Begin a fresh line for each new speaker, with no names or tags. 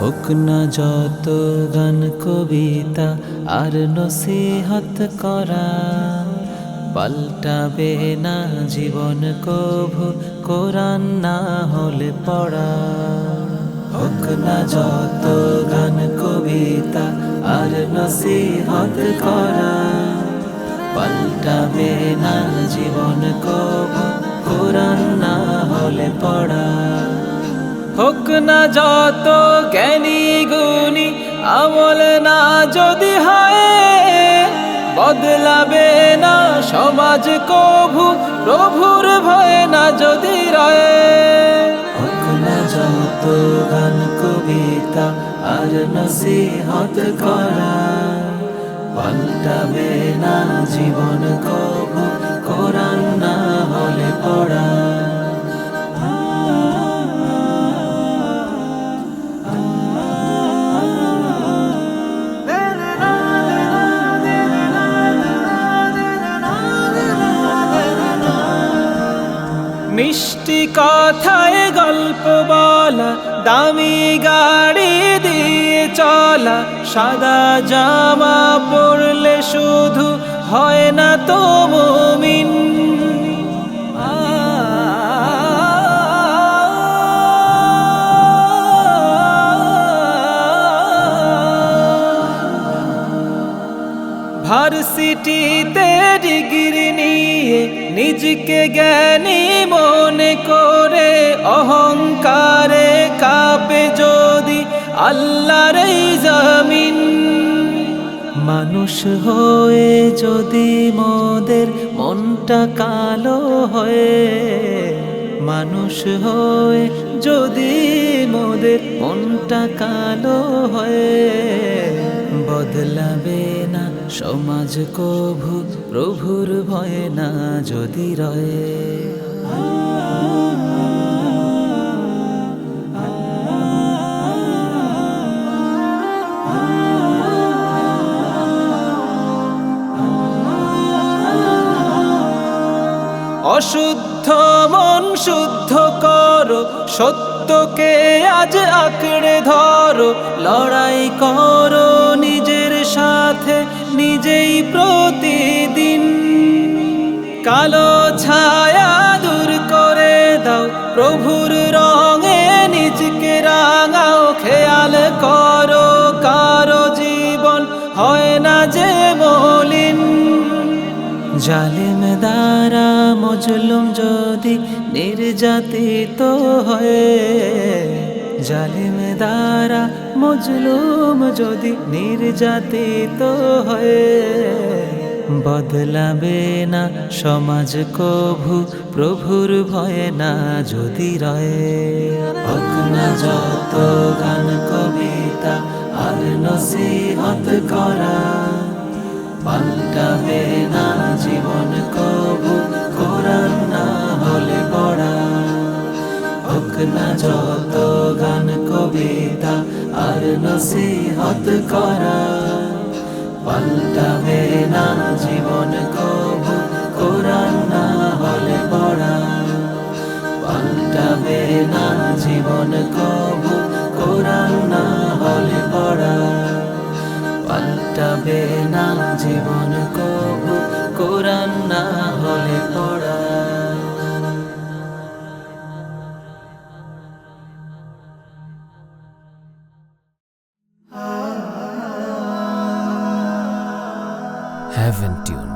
হোক না যত গান কবিতা আর নসিহত করা, পাল্টাবে না জীবন কভু, কোরআন না হলে পড়া। হোক না যত গান, কবিতা আর নসিহত করা। পাল্টাবে না জীবন কভু কোরআন না হলে পড়া। হোক না যত জ্ঞানী, গুণী, আমল না যদি হয়, বদলাবে না সমাজ কভু প্রভুর ভয় না যদি রয়ে। আর নসিহত করা। পাল্টাবে না জীবন কভু কোরআন না হলে পড়া। মিষ্টি কথায় গল্প বলা দামি গাড়ি দিয়ে চলা সাদা জামা পরলে শুধু হয় না তো মুমিন। ভার্সিটিতে ডিগ্রি নিয়ে নিজকে জ্ঞানী মনে করে, অহংকারে কাপে যদি আল্লাহর জমিন। মানুষ হয়ে যদি মোদের মনটা কালো হয়ে, মানুষ হয়ে যদি মোদের মনটা কালো হয়ে, বদলাবে না সমাজ কভু, প্রভুর ভয় না যদি রয়ে। অশুদ্ধ মন শুদ্ধ করো, সত্যকে আজ আঁকড়ে ধরো, লড়াই করো নিজের সাথে নিজেই প্রতিদিন কালো ছায়া দূর করে দাও, প্রভুর রঙে নিজকে রাঙাও, খেয়াল করো কারও জীবন হয় না যে মলিন। জালিম দ্বারা মজলুম যদি নির্যাতিত হয়ে। জালিম দ্বারা মজলুম যদি নির্যাতিত হয়ে, বদলাবে না সমাজ কভু, প্রভুর ভয়ে না যদি রয়ে। হোক না যত গান কবিতা আর নসিহত করা, পাল্টাবে না হোক না যত গান, কবিতা আর নসিহত করা। পাল্টাবে না জীবন কবু, কোরআন না হলে পড়া। পাল্টাবে না জীবন কবু, কোরআন না হলে পড়া। পাল্টাবে না জীবন কবু, কোরআন না
haven't tuned.